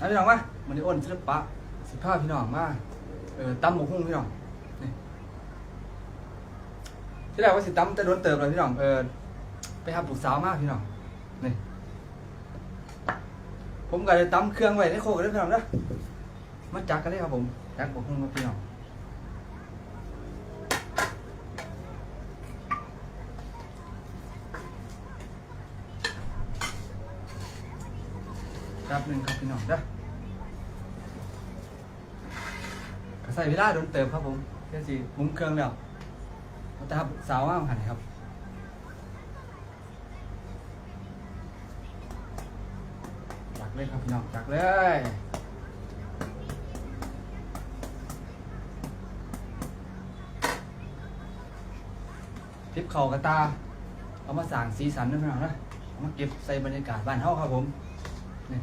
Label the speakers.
Speaker 1: นะพี่น้องมามันนี้อ้นศิลปะสิบห้าพี่น้องมาเออตั้มหมกหุ้งพี่น้องนี่ที่แรกว่าสิตั้มแต่โดนเติมเลยพี่น้องเออไปหาปลูกสาวมากพี่น้องนี่ผมก็เลยตั้มเครื่องไว้ในโคกเลยพี่น้องนะมาจักกันเลยครับผมจักหมกหุ้งครับพี่น้อง ครับหนึ่งครับพี่น้องเด้อก็ใส่เวลาโดนเติมครับผมเพื่อสิมุ้งเครื่องแล้วเอาแต่ครับสาวมากหันครับจักเลยครับพี่น้องจักเลยทิปเข่ากระตา เอามาสั่งสีสันด้วยพี่น้องนะเอามาเก็บใส่บรรยากาศบ้านเฮาครับผมนี่